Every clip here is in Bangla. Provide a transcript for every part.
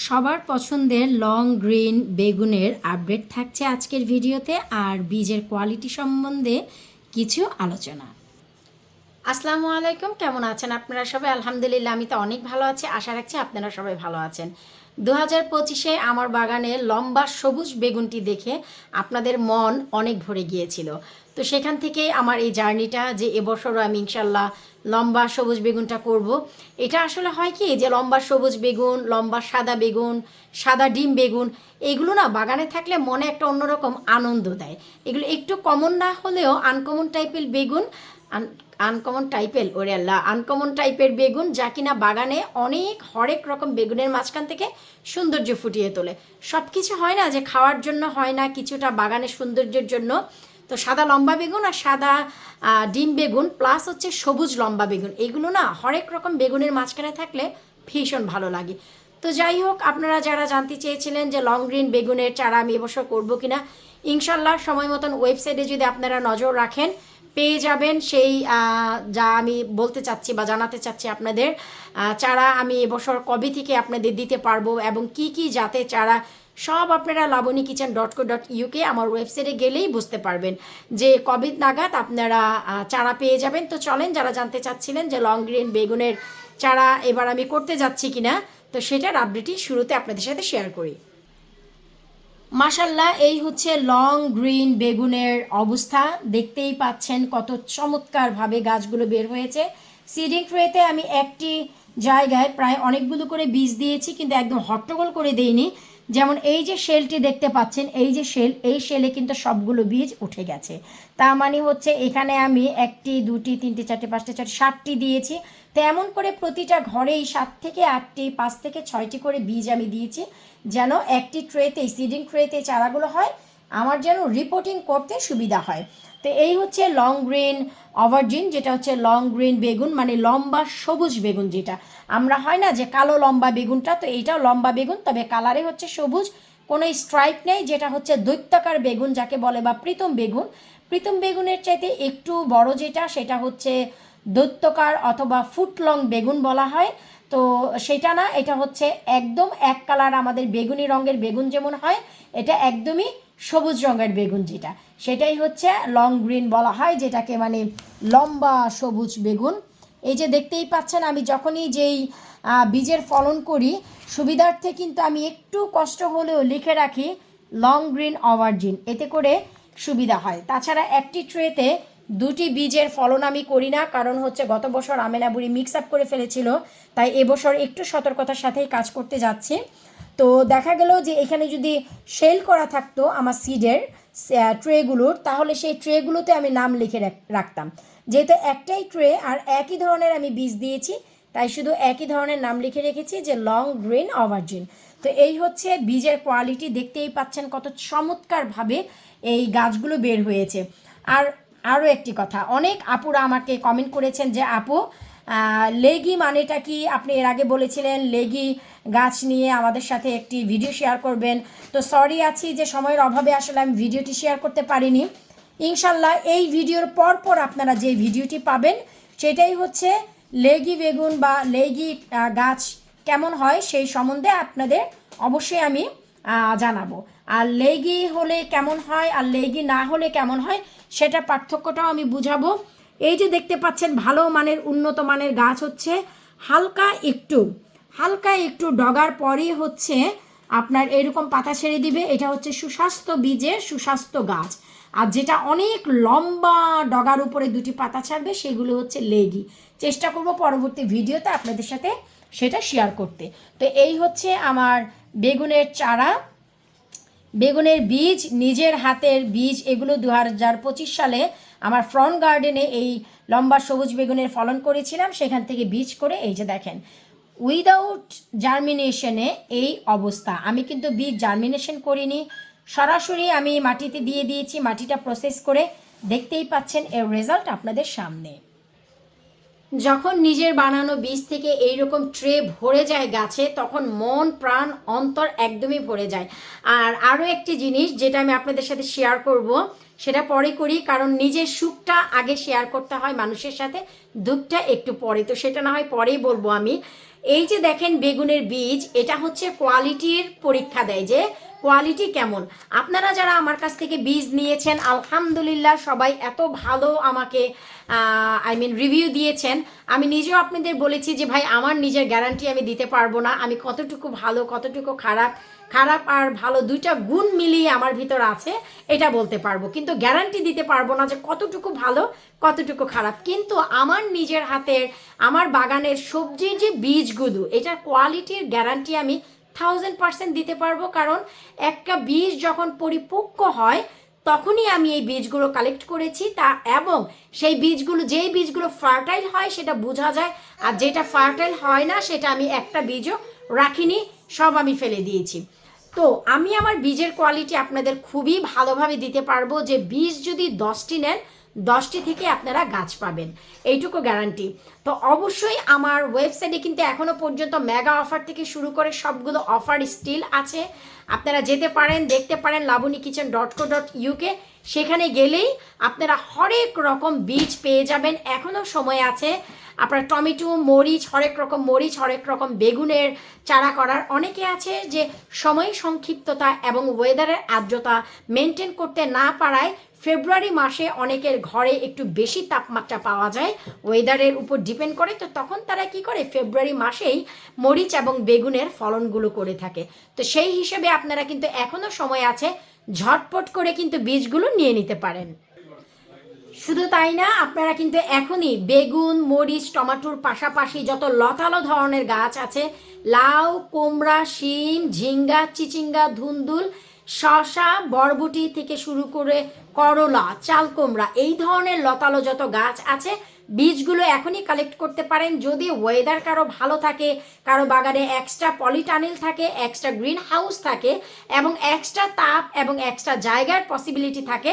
সবার পছন্দের লং গ্রিন বেগুনের আপডেট থাকছে আজকের ভিডিওতে আর বীজের কোয়ালিটি সম্বন্ধে কিছু আলোচনা। আসসালামু আলাইকুম, কেমন আছেন আপনারা সবাই? আলহামদুলিল্লাহ, আমি তো অনেক ভালো আছি। আশা রাখছি আপনারা সবাই ভালো আছেন। দু হাজার পঁচিশে আমার বাগানে লম্বা সবুজ বেগুনটি দেখে আপনাদের মন অনেক ভরে গিয়েছিল তো সেখান থেকে আমার এই জার্নিটা যে এবছরও আমি ইনশাল্লাহ লম্বা সবুজ বেগুনটা করব। এটা আসলে হয় কি যে লম্বা সবুজ বেগুন, লম্বা সাদা বেগুন, সাদা ডিম বেগুন, এগুলো না বাগানে থাকলে মনে একটা অন্যরকম আনন্দ দেয় এগুলো একটু কমন না হলেও আনকমন টাইপের বেগুন আনকমন টাইপের ওরে আল্লাহ আনকমন টাইপের বেগুন যা কিনা বাগানে অনেক হরেক রকম বেগুনের মাঝখান থেকে সৌন্দর্য ফুটিয়ে তোলে। সব কিছু হয় না যে খাওয়ার জন্য হয় না কিছুটা বাগানের সৌন্দর্যের জন্য। তো সাদা লম্বা বেগুন আর সাদা ডিম বেগুন প্লাস হচ্ছে সবুজ লম্বা বেগুন। এগুলো না হরেক রকম বেগুনের মাঝখানে থাকলে ভীষণ ভালো লাগে। তো যাই হোক, আপনারা যারা জানতে চেয়েছিলেন যে লং গ্রিন বেগুনের চারা আমি এবছর করব কিনা, ইনশাল্লাহ সময় মতন ওয়েবসাইটে যদি আপনারা নজর রাখেন পেয়ে যাবেন সেই যা আমি বলতে চাচ্ছি বা জানাতে চাচ্ছি আপনাদের। চারা আমি এবছর কবে থেকে আপনাদের দিতে পারব এবং কি কি জাতের চারা সব আপনারা Laboni kitchen dot co dot UK আমার ওয়েবসাইটে গেলেই বুঝতে পারবেন যে কবে নাগাদ আপনারা চারা পেয়ে যাবেন। তো চলেন যারা জানতে চাচ্ছিলেন যে লং গ্রিন বেগুনের চারা এবার আমি করতে যাচ্ছি কিনা, তো সেটার আপডেটই শুরুতে আপনাদের সাথে শেয়ার করি। মাশাল্লাহ এই হচ্ছে লং গ্রিন বেগুনের অবস্থা। দেখতেই পাচ্ছেন কত চমৎকারভাবে গাছগুলো বের হয়েছে। সিডিং ট্রেতে আমি একটি জায়গায় প্রায় অনেকগুলো করে বীজ দিয়েছি, কিন্তু একদম হট্টগোল করে দেইনি। যেমন এই যে শেলটি দেখতে পাচ্ছেন, এই যে শেল, এই শেলে কিন্তু সবগুলো বীজ উঠে গেছে। তা মানে হচ্ছে এখানে আমি একটি, দুটি, তিনটি, চারটি, পাঁচটি, ছয়টি, সাতটি দিয়েছি। তেমন করে প্রতিটা ঘরেই সাত থেকে আটটি, পাঁচ থেকে ছয়টি করে বীজ আমি দিয়েছি, যেন একটি ট্রেতে, সিডিং ট্রেতে চারাগুলো হয় আমার যেন রিপোর্টিং করতে সুবিধা হয়। তো এই হচ্ছে লং গ্রিন অভারজিন যেটা হচ্ছে লং গ্রিন বেগুন মানে লম্বা সবুজ বেগুন যেটা। আমরা হয় না যে কালো লম্বা বেগুনটা, তো এইটাও লম্বা বেগুন, তবে কালারে হচ্ছে সবুজ। কোনো স্ট্রাইপ নেই, যেটা হচ্ছে দৈত্যাকার বেগুন যাকে বলে বা প্রীতম বেগুন। প্রীতম বেগুনের চাইতে একটু বড় যেটা, সেটা হচ্ছে দৈত্যকার অথবা ফুটলং বেগুন বলা হয়। তো সেটা না, এটা হচ্ছে একদম এক কালার আমাদের বেগুনি রঙের বেগুন যেমন হয়, এটা একদমই সবুজ রঙের বেগুন যেটা। সেটাই হচ্ছে লং গ্রিন বলা হয়, যেটাকে মানে লম্বা সবুজ বেগুন। এই যে দেখতেই পাচ্ছেন, আমি যখনই যেই বীজের ফলন করি, সুবিধার্থে কিন্তু আমি একটু কষ্ট হলেও লিখে রাখি লং গ্রিন অভারজিন এতে করে সুবিধা হয়। তাছাড়া একটি ট্রেতে দুটি বীজের ফলন আমি করি না, কারণ হচ্ছে গত বছর আমেনা বুড়ি মিক্স আপ করে ফেলেছিল, তাই এবছর একটু সতর্কতার সাথেই কাজ করতে যাচ্ছি। তো দেখা গেল যে এখানে যদি সেল করা থাকতো আমার সিডের ট্রেগুলোর তাহলে সেই ট্রেগুলোতে আমি নাম লিখে রাখ- রাখতাম। যেহেতু একটাই ট্রে আর একই ধরনের আমি বীজ দিয়েছি, তাই শুধু একই ধরনের নাম লিখে রেখেছি যে লং গ্রিন অভারজিন তো এই হচ্ছে বীজের কোয়ালিটি দেখতেই পাচ্ছেন কত চমৎকারভাবে এই গাছগুলো বের হয়েছে। আর আরও একটি কথা, অনেক আপুরা আমাকে কমেন্ট করেছেন যে, আপু লেগি মানেটা কি? আপনি এর আগে বলেছিলেন লেগি গাছ নিয়ে আমাদের সাথে একটি ভিডিও শেয়ার করবেন। তো সরি আছি যে সময়ের অভাবে আসলে আমি ভিডিওটি শেয়ার করতে পারিনি। ইনশাল্লাহ এই ভিডিওর পর পর আপনারা যে ভিডিওটি পাবেন, সেটাই হচ্ছে লেগি বেগুন বা লেগি গাছ কেমন হয় সেই সম্বন্ধে আপনাদের অবশ্যই আমি জানাব। আর লেগি হলে কেমন হয়, আর লেগি না হলে কেমন হয়, সেটা পার্থক্যটাও আমি বুঝাবো। এই যে দেখতে পাচ্ছেন, ভালো মানের, উন্নত মানের গাছ হচ্ছে হালকা একটু। হালকা একটু ডগার পরেই হচ্ছে আপনার এরকম পাতা ছেড়ে দিবে। এটা হচ্ছে সুস্বাস্থ্য বীজের সুস্বাস্থ্য গাছ। আর যেটা অনেক লম্বা ডগার উপরে দুটি পাতা ছাড়বে, সেগুলো হচ্ছে লেগি। চেষ্টা করব পরবর্তী ভিডিওতে আপনাদের সাথে সেটা শেয়ার করতে। তো এই হচ্ছে আমার বেগুনের চারা। বেগুনের বীজ, নিজের হাতের বীজ, এগুলো দু হাজার পঁচিশ সালে আমার ফ্রন্ট গার্ডেনে এই লম্বা সবুজ বেগুনের ফলন করেছিলাম। সেখান থেকে বীজ করে এই যে দেখেন উইদাউট জার্মিনেশনে এই অবস্থা। আমি কিন্তু বীজ জার্মিনেশন করিনি। সরাসরি আমি মাটিতে দিয়ে দিয়েছি, মাটিটা প্রসেস করে দেখতেই পাচ্ছেন এর রেজাল্ট আপনাদের সামনে। যখন নিজের বানানো বীজ থেকে এইরকম ট্রে ভরে যায় গাছে, তখন মন, প্রাণ, অন্তর একদমই ভরে যায়। আর আরও একটি জিনিস যেটা আমি আপনাদের সাথে শেয়ার করব, সেটা পরে করি, কারণ নিজের সুখটা আগে শেয়ার করতে হয় মানুষের সাথে, দুঃখটা একটু পরে। তো সেটা না হয় পরেই বলব আমি। এই যে দেখেন বেগুনের বীজ, এটা হচ্ছে কোয়ালিটির পরীক্ষা দেয় যে কোয়ালিটি কেমন। আপনারা যারা আমার কাছ থেকে বীজ নিয়েছেন, আলহামদুলিল্লাহ সবাই এত ভালো আমাকে আই মিন রিভিউ দিয়েছেন। আমি নিজেও আপনাদের বলেছি যে, ভাই, আমার নিজের গ্যারান্টি আমি দিতে পারব না। আমি কতটুকু ভালো, কতটুকু খারাপ খারাপ আর ভালো দুইটা গুণ মিলিয়ে আমার ভিতর আছে, এটা বলতে পারব। কিন্তু গ্যারান্টি দিতে পারব না যে কতটুকু ভালো, কতটুকু খারাপ। কিন্তু আমার নিজের হাতের, আমার বাগানের সবজির যে বীজগুলো, এটার কোয়ালিটির গ্যারান্টি আমি থাউজেন্ড পার্সেন্ট দিতে পারব। কারণ একটা বীজ যখন পরিপক্ক হয়, তখনই আমি এই বীজগুলো কালেক্ট করেছি। তা এবং সেই বীজগুলো, যেই বীজগুলো ফার্টাইল হয়, সেটা বোঝা যায়। আর যেটা ফার্টাইল হয় না, সেটা আমি একটা বীজও রাখিনি, সব আমি ফেলে দিয়েছি। তো আমি আমার বীজের কোয়ালিটি আপনাদের খুবই ভালোভাবে দিতে পারব যে বীজ যদি দশটি নেন দশটি থেকে আপনারা গাছ পাবেন। এইটুকু গ্যারান্টি তো অবশ্যই আমার ওয়েবসাইটে কিন্তু এখনও পর্যন্ত মেগা অফার থেকে শুরু করে সবগুলো অফার স্টিল আছে। আপনারা যেতে পারেন, দেখতে পারেন Laboni kitchen dot co dot UK সেখানে গেলেই আপনারা হরেক রকম বীজ পেয়ে যাবেন। এখনও সময় আছে। আপনার টমেটো, মরিচ, হরেক রকম মরিচ, হরেক রকম বেগুনের চারা করার। অনেকে আছে যে সময় সংক্ষিপ্ততা এবং ওয়েদারের আর্দ্রতা মেনটেন করতে না পারায় ফেব্রুয়ারি মাসে অনেকের ঘরে একটু বেশি তাপমাত্রা পাওয়া যায়। ওয়েদারের উপর ডিপেন্ড করে। তো তখন তারা কি করে? ফেব্রুয়ারি মাসেই মরিচ এবং বেগুনের ফলনগুলো করে থাকে। তো সেই হিসেবে আপনারা কিন্তু এখনও সময় আছে ঝটপট করে কিন্তু বীজগুলো নিয়ে নিতে পারেন। শুধু তাই না, আপনারা কিন্তু এখনই বেগুন, মরিচ, টমাটোর পাশাপাশি যত লতালো ধরনের গাছ আছে, লাউ, কুমড়া, শিম, ঝিঙ্গা, চিচিঙ্গা, ধুন্দুল শশা, বরবটি থেকে শুরু করে করলা চাল কুমড়া এই ধরনের লতালো যত গাছ আছে। বীজগুলো এখনই কালেক্ট করতে পারেন। যদি ওয়েদার কারও ভালো থাকে, কারও বাগানে এক্সট্রা পলিটানেল থাকে এক্সট্রা গ্রিন হাউস থাকে, এবং এক্সট্রা তাপ এবং এক্সট্রা জায়গার পসিবিলিটি থাকে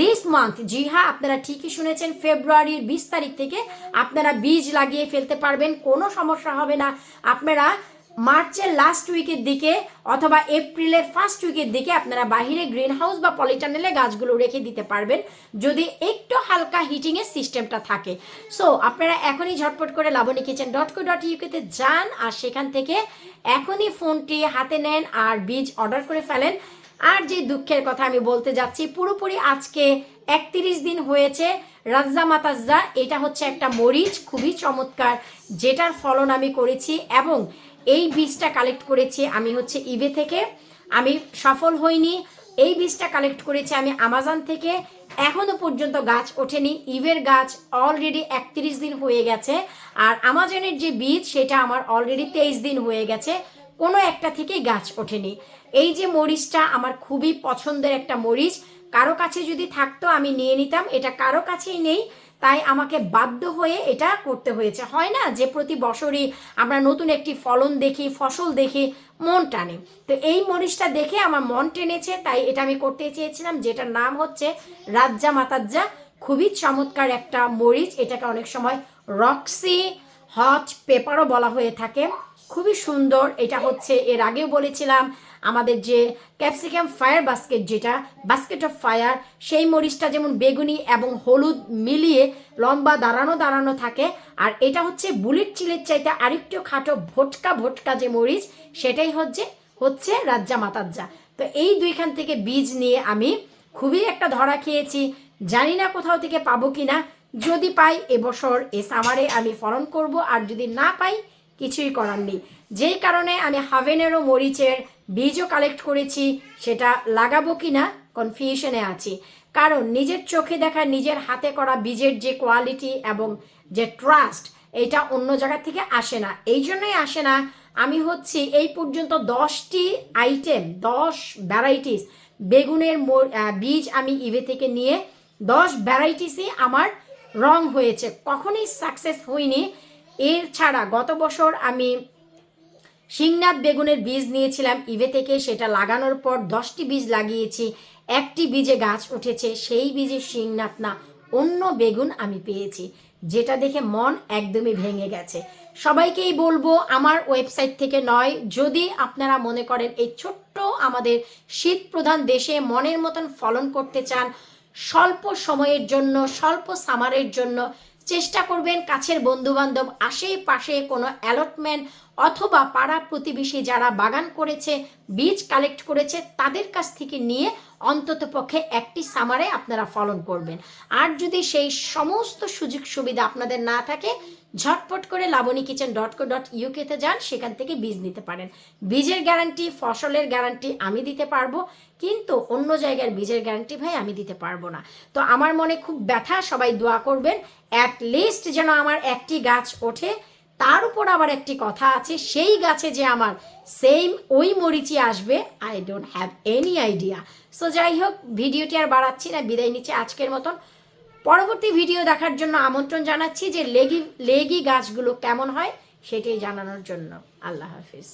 দিস মান্থ জি হ্যাঁ আপনারা ঠিকই শুনেছেন ফেব্রুয়ারির বিশ তারিখ থেকে আপনারা বীজ লাগিয়ে ফেলতে পারবেন, কোনো সমস্যা হবে না। আপনারা মার্চের লাস্ট উইকের দিকে অথবা এপ্রিলের ফার্স্ট উইকের দিকে আপনারা বাহিরে গ্রিন হাউস বা পলিটানেলে গাছগুলো রেখে দিতে পারবেন, যদি একটু হালকা হিটিংয়ের সিস্টেমটা থাকে। সো আপনারা এখনই ঝটপট করে Laboni kitchen dot co dot ইউকেতে যান আর সেখান থেকে এখনই ফোনটি হাতে নেন আর বীজ অর্ডার করে ফেলেন। আর যে দুঃখের কথা আমি বলতে যাচ্ছি, পুরোপুরি আজকে একত্রিশ দিন হয়েছে রাজ্জা মাতাজ্জা এটা হচ্ছে একটা মরিচ, খুবই চমৎকার, যেটার ফলন আমি করেছি এবং এই বীজটা কালেক্ট করেছি আমি হচ্ছে ইবে থেকে। আমি সফল হইনি, এই বীজটা কালেক্ট করেছি আমি আমাজন থেকে। এখনও পর্যন্ত গাছ ওঠেনি, ইভের গাছ অলরেডি একত্রিশ দিন হয়ে গেছে। আর আমাজনের যে বীজ, সেটা আমার অলরেডি তেইশ দিন হয়ে গেছে, কোনো একটা থেকেই গাছ ওঠেনি। এই যে মরিচটা আমার খুবই পছন্দের একটা মরিচ, কারও কাছে যদি থাকতো আমি নিয়ে নিতাম, এটা কারও কাছেই নেই। তাই আমাকে বাধ্য হয়ে এটা করতে হয়েছে। হয় না যে প্রতি বছরই আমরা নতুন একটি ফলন দেখি, ফসল দেখি, মন টানে। তো এই মরিচটা দেখে আমার মন টেনেছে, তাই এটা আমি করতে চেয়েছিলাম, যেটার নাম হচ্ছে রাজ্জা মাতাজ্জা। খুবই চমৎকার একটা মরিচ, এটাকে অনেক সময় রক্সি হট পেপারও বলা হয়ে থাকে। খুবই সুন্দর, এটা হচ্ছে এর আগেও বলেছিলাম আমাদের যে ক্যাপসিকাম ফায়ার বাস্কেট যেটা, বাস্কেট অফ ফায়ার, সেই মরিচটা যেমন বেগুনি এবং হলুদ মিলিয়ে লম্বা দাঁড়ানো দাঁড়ানো থাকে। আর এটা হচ্ছে বুলেট চিলের চাইতে আরেকটু খাটো ভটকা ভটকা যে মরিচ, সেটাই হচ্ছে হচ্ছে রাজ্জা মাতাজ্জা তো এই দুইখান থেকে বীজ নিয়ে আমি খুবই একটা ধরা খেয়েছি। জানি না কোথাও থেকে পাবো কি না যদি পাই এবছর এ সামারে আমি ফলন করব। আর যদি না পাই কিছুই করার নেই। যেই কারণে আমি হাভেনেরও মরিচের বীজও কালেক্ট করেছি, সেটা লাগাবো কি না কনফিউশনে আছি। কারণ নিজের চোখে দেখা, নিজের হাতে করা বীজের যে কোয়ালিটি এবং যে ট্রাস্ট এটা অন্য জায়গা থেকে আসে না। এই জন্যই আসে না, আমি হচ্ছে এই পর্যন্ত দশটি আইটেম দশ ভ্যারাইটিস বেগুনের বীজ আমি ইভে থেকে নিয়ে দশ ভ্যারাইটিসই আমার রং হয়েছে। কখনোই সাকসেস হইনি এর ছাড়া গত বছর আমি শিংনাথ বেগুনের বীজ নিয়েছিলাম ইভে থেকে, সেটা লাগানোর পর দশটি বীজ লাগিয়েছি, একটি বীজে গাছ উঠেছে, সেই বীজে শিংনাথ না, অন্য বেগুন আমি পেয়েছি, যেটা দেখে মন একদমই ভেঙে গেছে। সবাইকেই বলব, আমার ওয়েবসাইট থেকে নয়, যদি আপনারা মনে করেন এই ছোট্ট আমাদের শীত প্রধান দেশে মনের মতন ফলন করতে চান, স্বল্প সময়ের জন্য, স্বল্প সামারের জন্য চেষ্টা করবেন কাছের বন্ধুবান্ধব, আশেপাশে কোনো অ্যালটমেন্ট অথবা পাড়া প্রতিবেশী যারা বাগান করেছে, বীজ কালেক্ট করেছে, তাদের কাছ থেকে নিয়ে অন্তত পক্ষে একটি সামারে আপনারা ফলন করবেন। আর যদি সেই সমস্ত সুযোগ সুবিধা আপনাদের না থাকে, ঝটপট করে Laboni kitchen dot co dot ইউকেতে যান, সেখান থেকে বীজ নিতে পারেন। বীজের গ্যারান্টি ফসলের গ্যারান্টি আমি দিতে পারব, কিন্তু অন্য জায়গার বীজের গ্যারান্টি ভাই আমি দিতে পারব না। তো আমার মনে খুব ব্যথা, সবাই দোয়া করবেন অ্যাট লিস্ট যেন আমার একটি গাছ ওঠে। তার উপর আবার একটি কথা আছে, সেই গাছে যে আমার সেম ওই মরিচি আসবে I don't have any idea so যাই হোক, ভিডিওটি আর বাড়াচ্ছি না, বিদায় নিচ্ছে আজকের মতন। পরবর্তী ভিডিও দেখার জন্য আমন্ত্রণ জানাচ্ছি যে লেগি লেগি গাছগুলো কেমন হয়, সেটাই জানানোর জন্য। আল্লাহ হাফিজ।